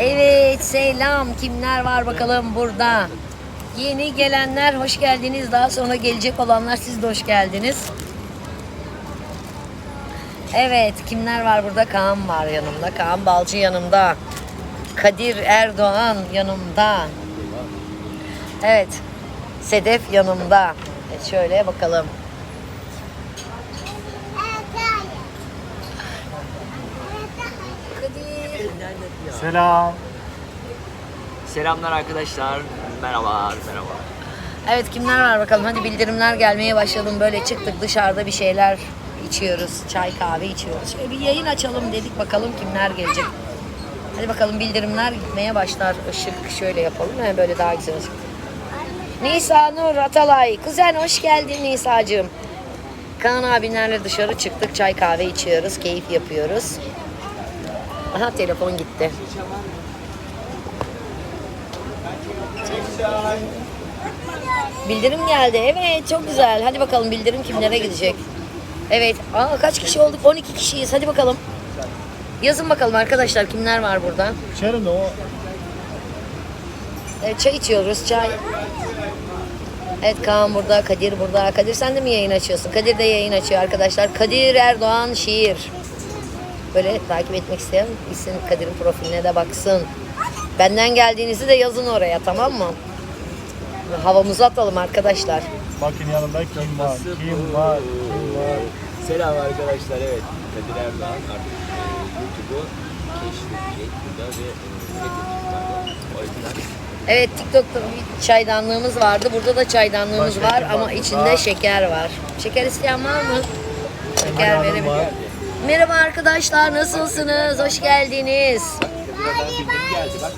Evet selam kimler var bakalım burada. Yeni gelenler hoş geldiniz. Daha sonra gelecek olanlar siz de hoş geldiniz. Evet kimler var burada? Kaan var yanımda. Kaan Balcı yanımda. Kadir Erdoğan yanımda. Evet. Sedef yanımda. Evet, şöyle bakalım. Selam. Selamlar arkadaşlar. Merhabalar, merhaba. Evet kimler var bakalım. Hadi bildirimler gelmeye başladım. Böyle çıktık dışarıda bir şeyler içiyoruz. Çay kahve içiyoruz. Şöyle bir yayın açalım dedik bakalım kimler gelecek. Hadi bakalım bildirimler gitmeye başlar. Işık şöyle yapalım. He, böyle daha güzel olacak. Nisa Nur Atalay. Kuzen hoş geldin Nisa'cığım. Kaan abinlerle dışarı çıktık. Çay kahve içiyoruz. Keyif yapıyoruz. Aha telefon gitti. Bildirim geldi. Evet çok güzel. Hadi bakalım bildirim kimlere gidecek. Evet. Aa, kaç kişi olduk? 12 kişiyiz. Hadi bakalım. Yazın bakalım arkadaşlar kimler var burada. İçerim de o Evet, çay içiyoruz. Çay. Evet Kaan burada, Kadir burada. Kadir sen de mi yayın açıyorsun? Kadir de yayın açıyor arkadaşlar. Kadir Erdoğan şiir. Böyle takip etmek isteyen gitsin Kadir'in profiline de baksın. Benden geldiğinizi de yazın oraya tamam mı? Havamızı atalım arkadaşlar. bakın yanımda kim var? Kim var? Kim var? Selam arkadaşlar. Evet, Kadir Erdoğan artık e, YouTube'u keşfedecek burada ve e, üretecek O yüzden Evet TikTok'ta bir çaydanlığımız vardı. Burada da çaydanlığımız Başka var ama içinde şeker var. Şeker isteyen var mı? Şeker var. Merhaba arkadaşlar nasılsınız? Hoş geldiniz. Bak.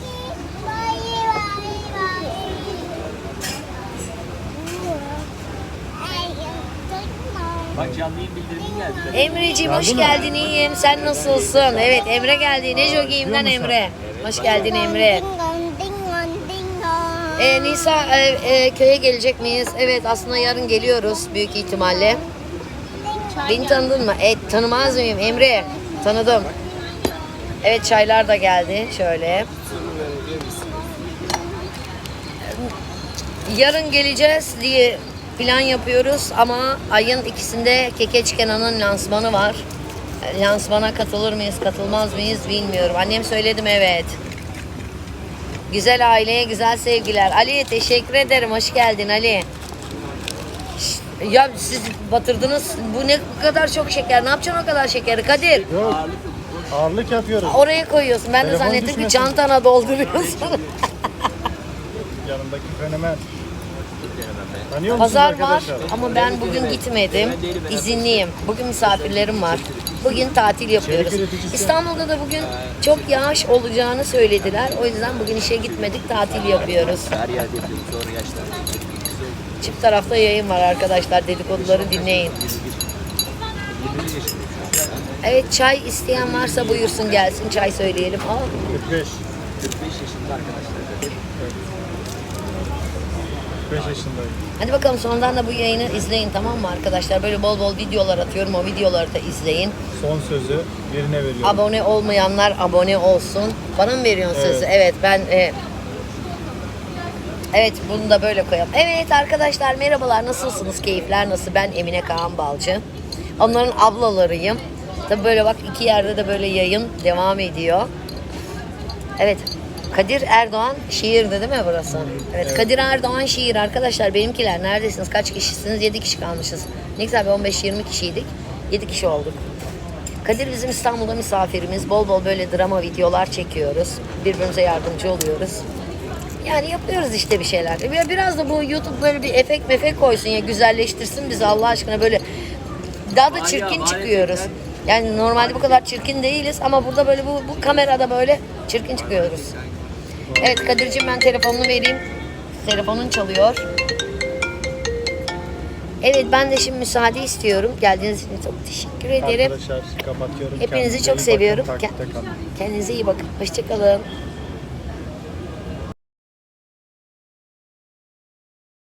Bak canlı yayın bildirimi geldi. Emre'ciğim hoş geldin iyiyim. Sen nasılsın? Evet Emre geldi. Neco Giyim'den? Emre. Hoş geldin Emre. Ee, Nisa e, e, köye gelecek miyiz? Evet aslında yarın geliyoruz büyük ihtimalle. Beni tanıdın mı? Evet tanımaz mıyım Emre? Tanıdım. Evet çaylar da geldi şöyle. Yarın geleceğiz diye plan yapıyoruz ama ayın ikisinde Kekeç Kenan'ın lansmanı var. Lansmana katılır mıyız, katılmaz mıyız bilmiyorum. Annem söyledim evet. Güzel aileye güzel sevgiler. Ali teşekkür ederim. Hoş geldin Ali. Ya siz batırdınız. Bu ne kadar çok şeker. Ne yapacaksın o kadar şekeri Kadir? Yok. Ağırlık yapıyoruz. Oraya koyuyorsun. Ben de Telefon zannettim ki düşmesin. çantana dolduruyorsun. Yanımdaki fenomen. Tanıyor musunuz Pazar var arkadaşlar? ama ben bugün gitmedim. İzinliyim. Bugün misafirlerim var. Bugün tatil yapıyoruz. İstanbul'da da bugün çok yağış olacağını söylediler. O yüzden bugün işe gitmedik, tatil yapıyoruz. Her yerde. Sonra yaşlar. Çift tarafta yayın var arkadaşlar. Dedikoduları dinleyin. 21 yaşındayım şu an. Evet çay isteyen varsa buyursun gelsin çay söyleyelim. Aa, 45. 45 yaşında arkadaşlar. Kadir. 45 yaşındayım. hadi bakalım sonradan da bu yayını izleyin tamam mı arkadaşlar? Böyle bol bol videolar atıyorum. O videoları da izleyin. Son sözü birine veriyorum. Abone olmayanlar abone olsun. Bana mı veriyorsun Evet. sözü? Evet ben e, Evet bunu da böyle koyalım. Evet arkadaşlar merhabalar nasılsınız? Keyifler nasıl? Ben Emine Kaan Balcı. Onların ablalarıyım. Tabii böyle bak iki yerde de böyle yayın devam ediyor. Evet. Kadir Erdoğan şiirdi değil mi burası? Evet, Kadir Erdoğan şiir arkadaşlar benimkiler neredesiniz? Kaç kişisiniz? 7 kişi kalmışız. Ne güzel bir 15-20 kişiydik. 7 kişi olduk. Kadir bizim İstanbul'da misafirimiz. Bol bol böyle drama videolar çekiyoruz. Birbirimize yardımcı oluyoruz. Yani yapıyoruz işte bir şeyler. Bir- Biraz da bu YouTube böyle bir efekt mefek koysun ya güzelleştirsin bizi Allah aşkına böyle daha da ya, çirkin çıkıyoruz. Yani normalde bu kadar çirkin değiliz ama burada böyle bu, bu kamerada böyle çirkin çıkıyoruz. Evet Kadir'cim ben telefonunu vereyim. Telefonun çalıyor. Evet ben de şimdi müsaade istiyorum. Geldiğiniz için çok teşekkür ederim. Arkadaşlar kapatıyorum. Hepinizi Kendinize çok bakın, seviyorum. kalın. Kendinize iyi bakın. Hoşçakalın.